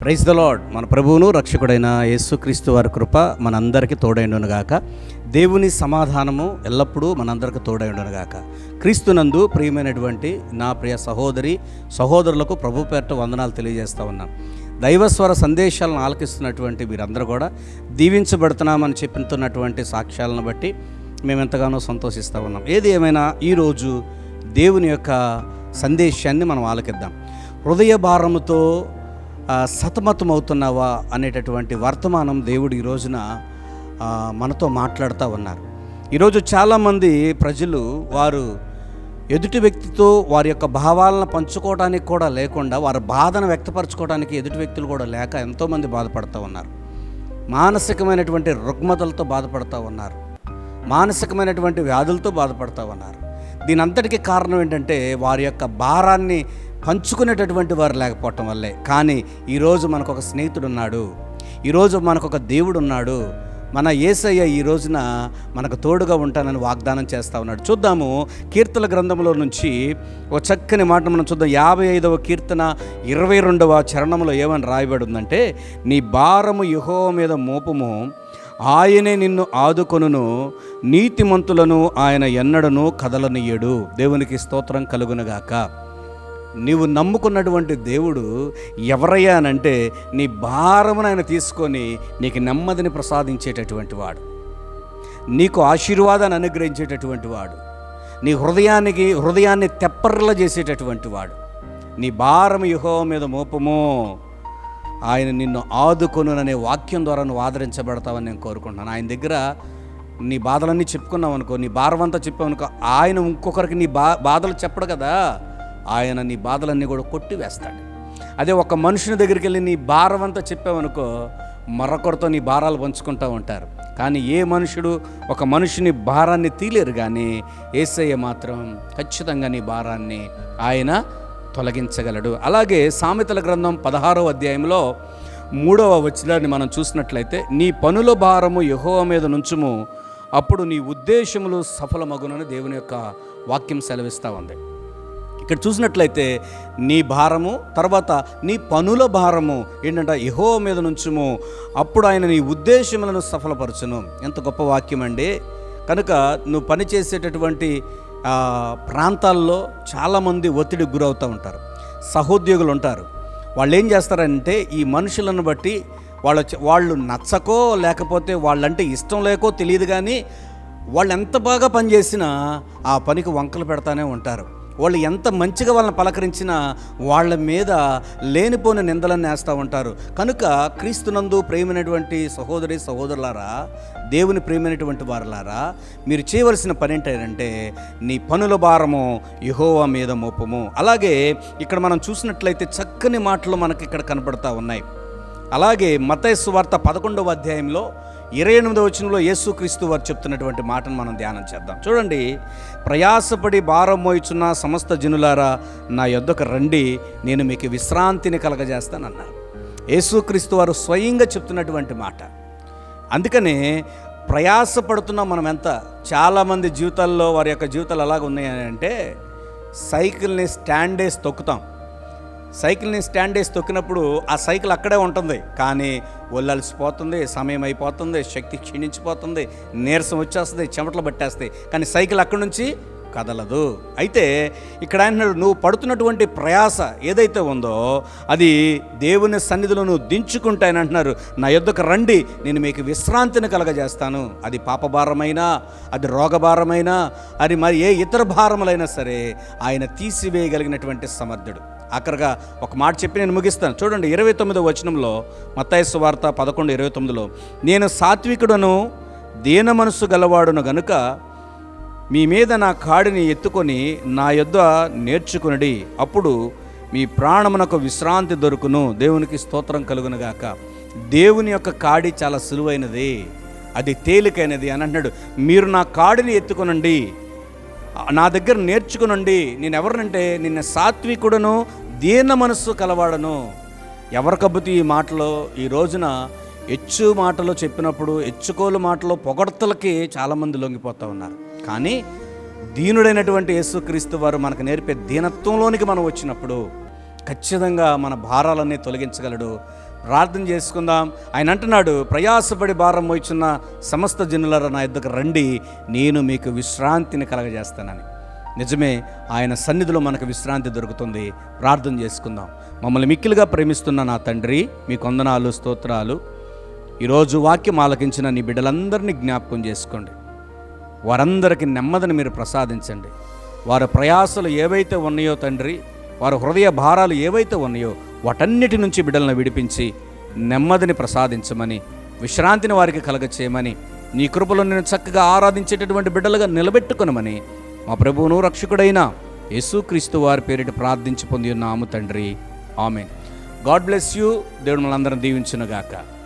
Praise the lord మన ప్రభువును రక్షకుడైన యేసుక్రీస్తు వారి కృప మనందరికీ తోడైండునుగాక దేవుని సమాధానము ఎల్లప్పుడూ మనందరికీ తోడైండునుగాక క్రీస్తునందు ప్రియమైనటువంటి నా ప్రియ సహోదరి సహోదరులకు ప్రభు పేరట వందనాలు తెలియజేస్తా ఉన్నాను దైవస్వర సందేశాలను ఆలకిస్తున్నటువంటి మీరందరూ కూడా దీవించబడుతున్నామని చెప్తున్నటువంటి సాక్ష్యాలను బట్టి మేము ఎంతగానో సంతోషిస్తూ ఉన్నాం. ఏది ఏమైనా ఈరోజు దేవుని యొక్క సందేశాన్ని మనం ఆలకిద్దాం. హృదయ భారముతో సతమతమవుతున్నావా అనేటటువంటి వర్తమానం దేవుడు ఈ రోజున మనతో మాట్లాడుతూ ఉన్నారు. ఈరోజు చాలామంది ప్రజలు వారు ఎదుటి వ్యక్తితో వారి యొక్క భావాలను పంచుకోవడానికి కూడా లేకుండా వారి బాధను వ్యక్తపరచుకోవడానికి ఎదుటి వ్యక్తులు కూడా లేక ఎంతోమంది బాధపడుతూ ఉన్నారు. మానసికమైనటువంటి రుగ్మతలతో బాధపడుతూ ఉన్నారు. మానసికమైనటువంటి వ్యాధులతో బాధపడుతూ ఉన్నారు. దీని అంతటికీ కారణం ఏంటంటే వారి యొక్క భారాన్ని పంచుకునేటటువంటి వారు లేకపోవటం వల్లే. కానీ ఈరోజు మనకు ఒక స్నేహితుడు ఉన్నాడు ఈరోజు మనకు ఒక దేవుడు ఉన్నాడు మన ఏసయ్య ఈ రోజున మనకు తోడుగా ఉంటానని వాగ్దానం చేస్తా ఉన్నాడు. చూద్దాము కీర్తన గ్రంథంలో నుంచి ఒక చక్కని మాట మనం చూద్దాం. యాభై ఐదవ కీర్తన ఇరవై రెండవ చరణంలో ఏమని రాయబడి ఉందంటే నీ భారము యుహో మీద మోపము. ఆయనే నిన్ను ఆదుకొనును. నీతిమంతులను ఆయన ఎన్నడను కదలనీయడు. దేవునికి స్తోత్రం కలుగునగాక. నీవు నమ్ముకున్నటువంటి దేవుడు ఎవరయ్యా అనంటే నీ భారమును ఆయన తీసుకొని నీకు నెమ్మదిని ప్రసాదించేటటువంటి వాడు. నీకు ఆశీర్వాదాన్ని అనుగ్రహించేటటువంటి వాడు. నీ హృదయానికి హృదయాన్ని తెప్పర్ల చేసేటటువంటి వాడు. నీ భారం యుహో మీద మోపము. ఆయన నిన్ను ఆదుకొనుననే వాక్యం ద్వారా నువ్వు ఆదరించబడతావని నేను కోరుకుంటున్నాను. ఆయన దగ్గర నీ బాధలన్నీ చెప్పుకున్నావు అనుకో నీ భారం అంతా చెప్పావు అనుకో ఆయన ఇంకొకరికి నీ బా బాధలు చెప్పడు కదా. ఆయన నీ బాధలన్నీ కూడా కొట్టివేస్తాడు. అదే ఒక మనుషుని దగ్గరికి వెళ్ళి నీ భారం అంతా చెప్పావనుకో మరొకరితో నీ భారాలు పంచుకుంటూ ఉంటారు. కానీ ఏ మనుషుడు ఒక మనుషుని భారాన్ని తీలేరు కానీ ఏసయ్య మాత్రం ఖచ్చితంగా నీ భారాన్ని ఆయన తొలగించగలడు. అలాగే సామెతల గ్రంథం పదహారో అధ్యాయంలో మూడవ వచనాన్ని మనం చూసినట్లయితే నీ పనుల భారము యహోవ మీద నుంచుము అప్పుడు నీ ఉద్దేశములు సఫలమగునని దేవుని యొక్క వాక్యం సెలవిస్తూ ఉంది. ఇక్కడ చూసినట్లయితే నీ భారము తర్వాత నీ పనుల భారము ఏంటంటే యహో మీద నుంచుము. అప్పుడు ఆయన నీ ఉద్దేశములను సఫలపరచును. ఎంత గొప్ప వాక్యం అండి. కనుక నువ్వు పని చేసేటటువంటి ప్రాంతాల్లో చాలామంది ఒత్తిడికి గురవుతూ ఉంటారు. సహోద్యోగులు ఉంటారు. వాళ్ళు ఏం చేస్తారంటే ఈ మనుషులను బట్టి వాళ్ళ వాళ్ళు నచ్చకో లేకపోతే వాళ్ళంటే ఇష్టం లేకో తెలియదు కానీ వాళ్ళు ఎంత బాగా పనిచేసినా ఆ పనికి వంకలు పెడతానే ఉంటారు. వాళ్ళు ఎంత మంచిగా వాళ్ళని పలకరించినా వాళ్ళ మీద లేనిపోని నిందలను వేస్తూ ఉంటారు. కనుక క్రీస్తునందు ప్రేమైనటువంటి సహోదరి సహోదరులారా దేవుని ప్రేమైనటువంటి వారులారా మీరు చేయవలసిన పని ఏంటంటే నీ పనుల భారము యహోవా మీద మోపము. అలాగే ఇక్కడ మనం చూసినట్లయితే చక్కని మాటలు మనకి ఇక్కడ కనపడతా ఉన్నాయి. అలాగే మతయస్సు వార్త పదకొండవ అధ్యాయంలో ఇరవై ఎనిమిదవ వచనంలో యేసుక్రీస్తు వారు చెప్తున్నటువంటి మాటను మనం ధ్యానం చేద్దాం. చూడండి ప్రయాసపడి భారం మోయిచున్న సమస్త జనులారా నా యొద్దకు రండి నేను మీకు విశ్రాంతిని కలగజేస్తానన్నారు. యేసుక్రీస్తు వారు స్వయంగా చెప్తున్నటువంటి మాట. అందుకనే ప్రయాసపడుతున్నాం మనం ఎంత చాలామంది జీవితాల్లో వారి యొక్క జీవితాలు ఎలాగ ఉన్నాయి అంటే సైకిల్ని స్టాండ్ వేసి తొక్కుతాం. సైకిల్ని స్టాండ్ వేసి తొక్కినప్పుడు ఆ సైకిల్ అక్కడే ఉంటుంది. కానీ ఒల్లలిసిపోతుంది సమయం అయిపోతుంది శక్తి క్షీణించిపోతుంది నీరసం వచ్చేస్తుంది చెమటలు పట్టేస్తాయి. కానీ సైకిల్ అక్కడి నుంచి కదలదు. అయితే ఇక్కడ అంటున్నాడు నువ్వు పడుతున్నటువంటి ప్రయాస ఏదైతే ఉందో అది దేవుని సన్నిధిలో నువ్వు దించుకుంటాయని అంటున్నారు. నా యొద్దకు రండి నేను మీకు విశ్రాంతిని కలగజేస్తాను. అది పాపభారమైనా అది రోగభారమైనా అది మరి ఏ ఇతర భారములైనా సరే ఆయన తీసివేయగలిగినటువంటి సమర్థుడు. ఆఖరిగా ఒక మాట చెప్పి నేను ముగిస్తాను. చూడండి ఇరవై తొమ్మిదో వచనంలో మత్తాయస్సు వార్త పదకొండు ఇరవై తొమ్మిదిలో నేను సాత్వికుడను దీన మనస్సు గలవాడును గనుక మీ మీద నా కాడిని ఎత్తుకొని నా యొద్ద నేర్చుకునడి. అప్పుడు మీ ప్రాణమునకు విశ్రాంతి దొరుకును. దేవునికి స్తోత్రం కలుగునుగాక దేవుని యొక్క కాడి చాలా సులువైనది. అది తేలికైనది అని అంటున్నాడు. మీరు నా కాడిని ఎత్తుకొనండి. నా దగ్గర నేర్చుకునండి. నేను ఎవరినంటే నిన్న సాత్వికుడను దీన మనస్సు కలవాడను. ఎవరికబ్బుతూ ఈ మాటలో ఈ రోజున ఎచ్చు మాటలు చెప్పినప్పుడు ఎచ్చుకోలు మాటలు పొగడ్తలకి చాలామంది లొంగిపోతూ ఉన్నారు. కానీ దీనుడైనటువంటి యేసుక్రీస్తు వారు మనకు నేర్పే దీనత్వంలోనికి మనం వచ్చినప్పుడు ఖచ్చితంగా మన భారాలన్నీ తొలగించగలడు. ప్రార్థన చేసుకుందాం. ఆయన అంటున్నాడు ప్రయాసపడి భారం మోయిచున్న సమస్త జనులరా నా ఇద్దరు రండి. నేను మీకు విశ్రాంతిని కలగజేస్తానని. నిజమే ఆయన సన్నిధిలో మనకు విశ్రాంతి దొరుకుతుంది. ప్రార్థన చేసుకుందాం. మమ్మల్ని మిక్కిలుగా ప్రేమిస్తున్న నా తండ్రి మీ కొందనాలు స్తోత్రాలు. ఈరోజు వాక్యం ఆలకించిన నీ బిడ్డలందరినీ జ్ఞాపకం చేసుకోండి. వారందరికీ నెమ్మదిని మీరు ప్రసాదించండి. వారి ప్రయాసలు ఏవైతే ఉన్నాయో తండ్రి వారి హృదయ భారాలు ఏవైతే ఉన్నాయో వాటన్నిటి నుంచి బిడ్డలను విడిపించి నెమ్మదిని ప్రసాదించమని విశ్రాంతిని వారికి కలగచేయమని నీ కృపలో నేను చక్కగా ఆరాధించేటటువంటి బిడ్డలుగా నిలబెట్టుకునమని మా ప్రభువును రక్షకుడైన యేసుక్రీస్తు వారి పేరిట ప్రార్థించి పొంది ఉన్నాము తండ్రి. ఆమె గాడ్ బ్లెస్ యూ. దేవుడు మనందరం దీవించునుగాక.